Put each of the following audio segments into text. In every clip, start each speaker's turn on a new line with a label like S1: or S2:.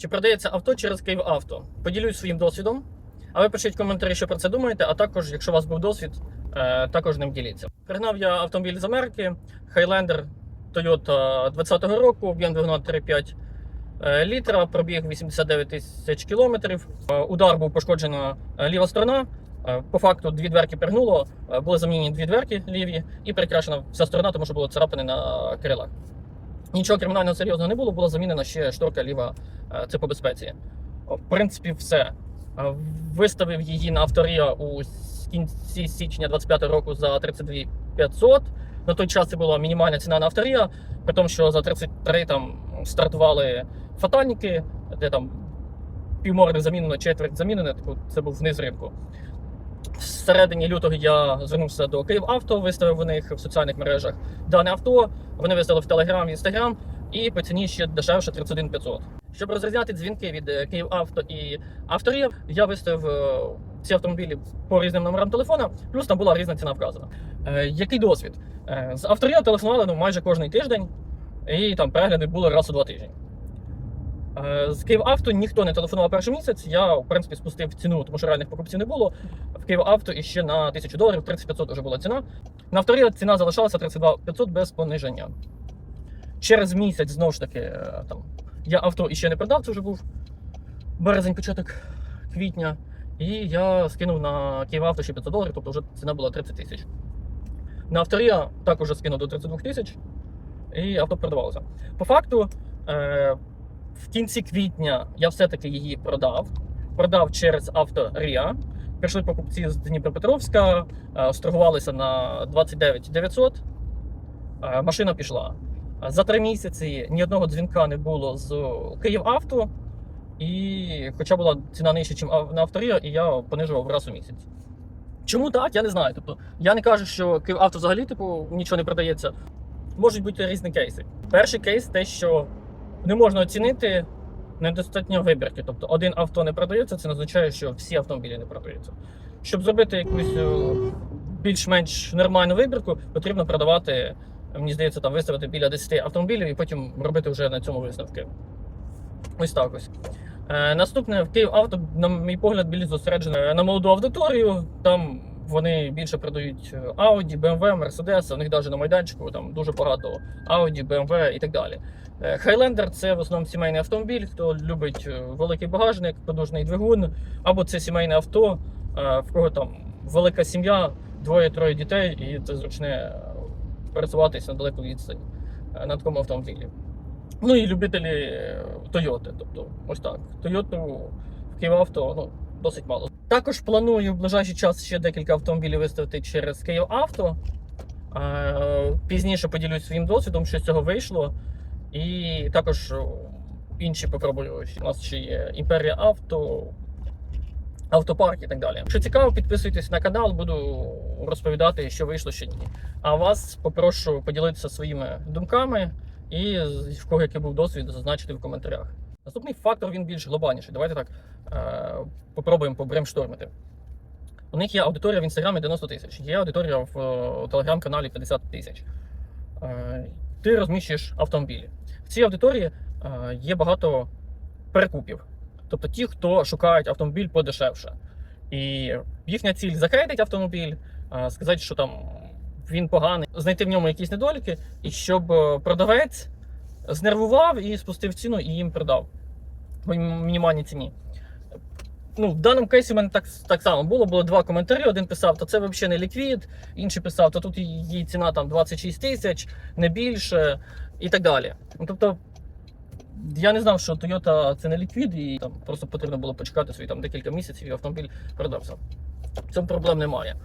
S1: Чи продається авто через Київавто? Поділюсь своїм досвідом. А ви пишіть коментарі, що про це думаєте, а також, якщо у вас був досвід, е, також ним діліться. Пригнав я автомобіль з Америки, Highlander Toyota 20-го року, об'єм двигуна 3,5 е, літра, пробіг 89 тисяч кілометрів. Е, Удар був пошкоджена ліва сторона. По факту дві дверки пригнуло, були замінені дві дверки ліві і перекрашена вся сторона, тому що було царапини на крилах. Нічого кримінального серйозного не було, була замінена ще шторка ліва е, це по безпеці. В принципі, все. Е, Виставив її на авторія у кінці січня 25 року за 32 500. На той час це була мінімальна ціна на авторія, при тому, що за 33 там стартували фатальники, де там півморди замінено, четверть замінено, це був вниз ринку. Всередині лютого я звернувся до Київавто, виставив у них в соціальних мережах дане авто. Вони виставили в Телеграм і Інстаграм, і по ціні ще дешевше 31 500. Щоб розрізняти дзвінки від е, Київавто і авторів, я виставив е, ці автомобілі по різним номерам телефона, плюс там була різна ціна вказана. Е, який досвід? Е, з авторія телефонували ну, майже кожний тиждень, і там перегляди були раз у два тижні. Е, З Київавто ніхто не телефонував перший місяць. Я, в принципі, спустив ціну, тому що реальних покупців не було. В Київавто іще на 1000 доларів, 3500 вже була ціна. На авторія ціна залишалася 32 500 без пониження. Через місяць, знову ж таки, е, там, я авто іще не продав, це вже був березень, початок квітня. І я скинув на Київавто ще 500 доларів, тобто вже ціна була 30 тисяч. На авторія також скинув до 32 тисяч, і авто продавалося. По факту, е, в кінці квітня я все-таки її продав. Продав через авторія. Прийшли покупці з Дніпропетровська, е, сторгувалися на 29 900. Е, Машина пішла. За три місяці ні одного дзвінка не було з Київавто. І хоча була ціна нижча, ніж на авторія, і я понижував раз у місяць. Чому так? Я не знаю. Тобто, я не кажу, що Київавто взагалі типу, нічого не продається. Можуть бути різні кейси. Перший кейс те, що не можна оцінити недостатньо вибірки. Тобто один авто не продається, це не означає, що всі автомобілі не продаються. Щоб зробити якусь е, більш-менш нормальну вибірку, потрібно продавати, мені здається, там виставити біля 10 автомобілів і потім робити вже на цьому висновки. Ось так ось. Е, наступне в Київ авто, на мій погляд, більш зосереджене на молоду аудиторію. Там вони більше продають е, Audi, BMW, Mercedes, у них навіть на майданчику там дуже багато Audi, BMW і так далі. Highlander це в основному сімейний автомобіль, хто любить е, великий багажник, подужний двигун, або це сімейне авто, е, в кого там велика сім'я, двоє-троє дітей, і це зручне пересуватися на далеку відстань на такому автомобілі. Ну і любителі Toyota, тобто ось так. Toyota в Київавто ну, досить мало. Також планую в ближайший час ще декілька автомобілів виставити через Київавто. Пізніше поділюсь своїм досвідом, що з цього вийшло. І також інші попробую. У нас ще є Імперія Авто, автопарк і так далі. Якщо цікаво, підписуйтесь на канал, буду розповідати, що вийшло, що ні. А вас попрошу поділитися своїми думками і в кого який був досвід, зазначити в коментарях. Наступний фактор він більш глобальніший. Давайте так е, попробуємо побремштормити. У них є аудиторія в інстаграмі 90 тисяч, є аудиторія в е, телеграм-каналі 50 тисяч. Е, ти розміщуєш автомобілі. В цій аудиторії е, є багато перекупів. Тобто ті, хто шукають автомобіль подешевше. І їхня ціль захейтить автомобіль, е, сказати, що там він поганий, знайти в ньому якісь недоліки, і щоб е, продавець знервував і спустив ціну і їм продав по мінімальній ціні. Ну, в даному кейсі в мене так, так само було. Було два коментарі. Один писав, то це взагалі не ліквід, інший писав, то тут її ціна там 26 тисяч, не більше, і так далі. Ну, тобто, я не знав, що Toyota це не ліквід, і там просто потрібно було почекати свої там декілька місяців, і автомобіль продався. В цьому проблем немає.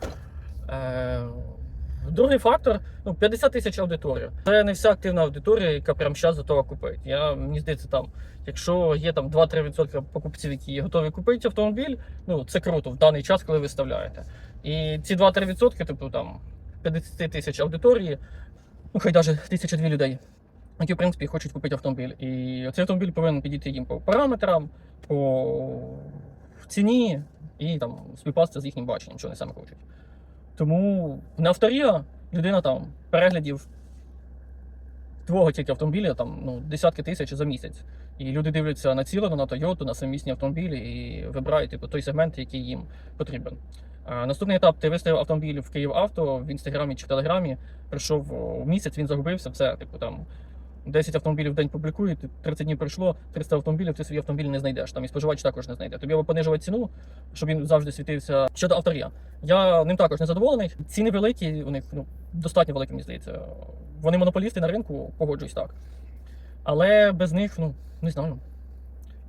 S1: Е, Другий фактор ну, 50 тисяч аудиторія. Це не вся активна аудиторія, яка прямо зараз готова купити. Я, мені здається, там, якщо є там 2-3% покупців, які готові купити автомобіль, ну це круто в даний час, коли ви виставляєте. І ці 2-3%, типу там 50 тисяч аудиторії, ну хай навіть тисяча дві людей, які в принципі хочуть купити автомобіль. І цей автомобіль повинен підійти їм по параметрам, по ціні і там співпасти з їхнім баченням, що вони саме хочуть. Тому на авторія людина там переглядів твого тільки автомобіля там ну, десятки тисяч за місяць. І люди дивляться націлено на Toyota, на самісні автомобілі і вибирають типу, той сегмент, який їм потрібен. А, наступний етап ти виставив автомобіль в Київ Авто в інстаграмі чи телеграмі. Прийшов місяць, він загубився, все, типу там 10 автомобілів в день публікують, 30 днів пройшло, 300 автомобілів, ти свій автомобіль не знайдеш. Там і споживач також не знайде. Тобі або понижувати ціну, щоб він завжди світився. Щодо авторія, я ним також не задоволений. Ціни великі, у них ну, достатньо великі, мені здається. Вони монополісти на ринку, погоджуюсь так. Але без них, ну, не знаю.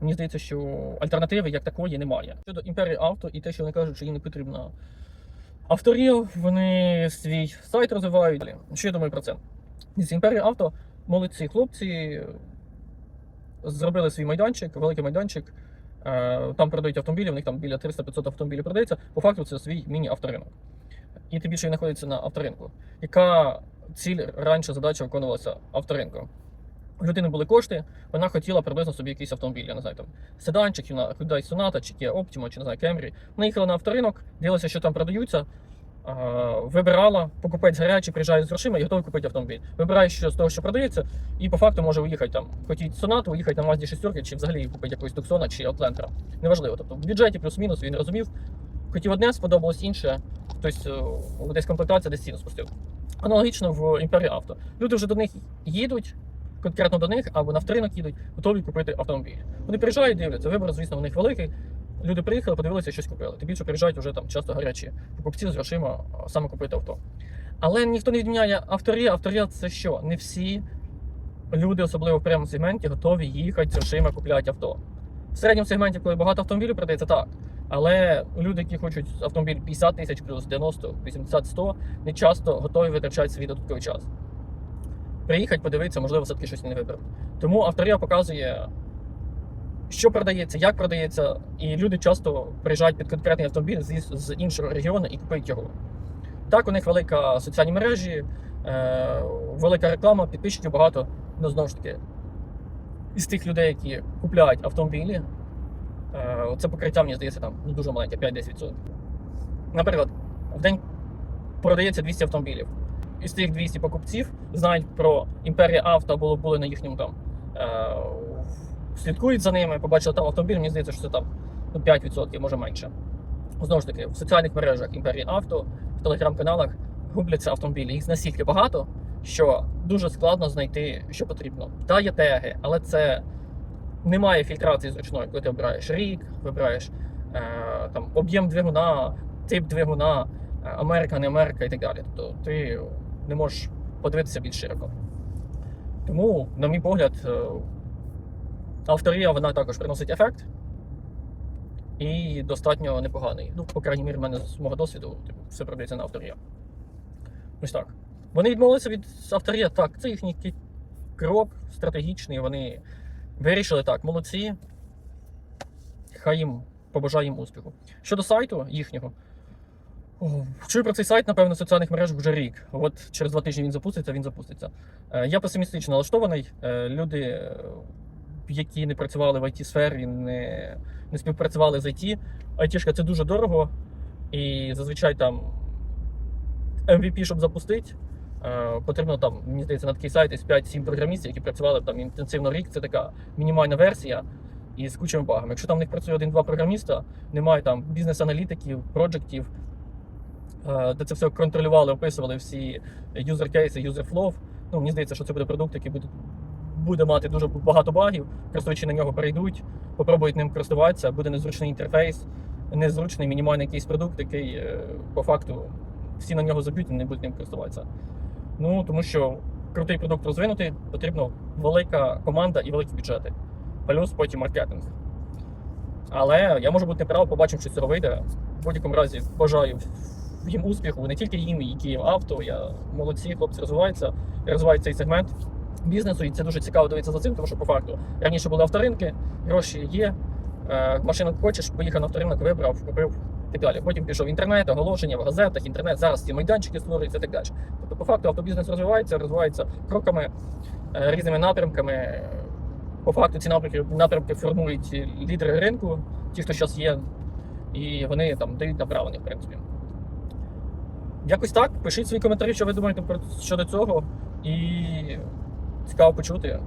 S1: Мені здається, що альтернативи як такої немає. Щодо імперії авто і те, що вони кажуть, що їм не потрібно авторів, вони свій сайт розвивають. Що я думаю про це? З імперії авто молодці хлопці зробили свій майданчик, великий майданчик. Е, Там продають автомобілі, у них там біля 300-500 автомобілів продається. По факту це свій міні-авторинок. І тим більше знаходиться на авторинку. Яка ціль раніше задача виконувалася авторинком? У людини були кошти, вона хотіла приблизно собі якийсь автомобіль, я не знаю, там седанчик, Hyundai Sonata, чи Kia Optima, чи не знаю, Camry. Вона їхала на авторинок, дивилася, що там продаються, вибирала, покупець гарячий, приїжджає з грошима і готовий купити автомобіль. Вибирає, що з того, що продається, і по факту може уїхати там, хотіть Sonata, уїхати на Mazda 6 чи взагалі купити якогось Tucsona чи Outlander. Неважливо. Тобто в бюджеті плюс-мінус він розумів. Хотів одне, сподобалось інше, е, десь комплектація, десь ціну спустив. Аналогічно в імперії авто. Люди вже до них їдуть, конкретно до них або на вторинок їдуть, готові купити автомобіль. Вони приїжджають, дивляться, вибір, звісно, у них великий. Люди приїхали, подивилися, щось купили. Тим більше приїжджають вже там часто гарячі покупці з грошима саме купити авто. Але ніхто не відміняє авторія. Авторія це що? Не всі люди, особливо в прямому сегменті, готові їхати з грошима купляти авто. В середньому сегменті, коли багато автомобілів продається, так. Але люди, які хочуть автомобіль 50 тисяч плюс 90, 80, 100, не часто готові витрачати свій додатковий час. Приїхати, подивитися, можливо, все-таки щось не виберуть. Тому авторія показує, що продається, як продається, і люди часто приїжджають під конкретний автомобіль з, з іншого регіону і купують його. Так, у них велика соціальні мережі, е, велика реклама, підписчиків багато. Ну, знову ж таки, із тих людей, які купляють автомобілі, е, це покриття, мені здається, там ну, дуже маленьке, 5-10%. Наприклад, в день продається 200 автомобілів. Із тих 200 покупців знають про імперія авто або були на їхньому там. Е, слідкують за ними, побачили там автомобіль, мені здається, що це там ну, 5%, може менше. Знову ж таки, в соціальних мережах імперії авто, в телеграм-каналах губляться автомобілі. Їх настільки багато, що дуже складно знайти, що потрібно. Та є теги, але це немає фільтрації зручної, коли ти обираєш рік, вибираєш е, там, об'єм двигуна, тип двигуна, е, Америка, не Америка і так далі. Тобто ти не можеш подивитися більш широко. Тому, на мій погляд, авторія вона також приносить ефект. І достатньо непоганий. Ну, по крайній мірі, в мене з мого досвіду типу, все продається на авторія. Ось так. Вони відмовилися від авторія. Так, це їхній крок стратегічний. Вони вирішили так, молодці. Хай їм побажаємо успіху. Щодо сайту їхнього, чую про цей сайт, напевно, в соціальних мережах вже рік. От через два тижні він запуститься, він запуститься. Е, Я песимістично налаштований. Е, Люди, які не працювали в IT-сфері, не, не співпрацювали з IT. IT-шка це дуже дорого. І зазвичай там MVP, щоб запустити, е, потрібно там, мені здається, на такий сайт із 5-7 програмістів, які працювали там інтенсивно рік. Це така мінімальна версія і з кучами багами. Якщо там в них працює один-два програміста, немає там бізнес-аналітиків, проджектів, е, де це все контролювали, описували всі юзер кейси, юзер flow. Ну, мені здається, що це буде продукт, який буде, буде мати дуже багато багів. Користувачі на нього перейдуть, попробують ним користуватися, буде незручний інтерфейс, незручний мінімальний якийсь продукт, який е, по факту всі на нього заб'ють і не будуть ним користуватися. Ну тому що крутий продукт розвинути, потрібно велика команда і великі бюджети. Плюс потім маркетинг. Але я можу бути неправ, побачимо, що з цього вийде. В будь-якому разі бажаю їм успіху, не тільки їм, і Київ авто. Я молодці, хлопці розвиваються, розвивають цей сегмент бізнесу, і це дуже цікаво дивитися за цим, тому що по факту раніше були авторинки, гроші є. е, Машину хочеш, поїхав на авторинок, вибрав, купив і так далі. Потім пішов в інтернет, оголошення в газетах, інтернет, зараз ці майданчики створюються і так далі. Тобто, по факту автобізнес розвивається, розвивається кроками, е, різними напрямками. По факту ці напрямки, напрямки формують лідери ринку, ті, хто зараз є, і вони там дають направлення, в принципі. Якось так. Пишіть свої коментарі, що ви думаєте щодо цього. І цікаво почути.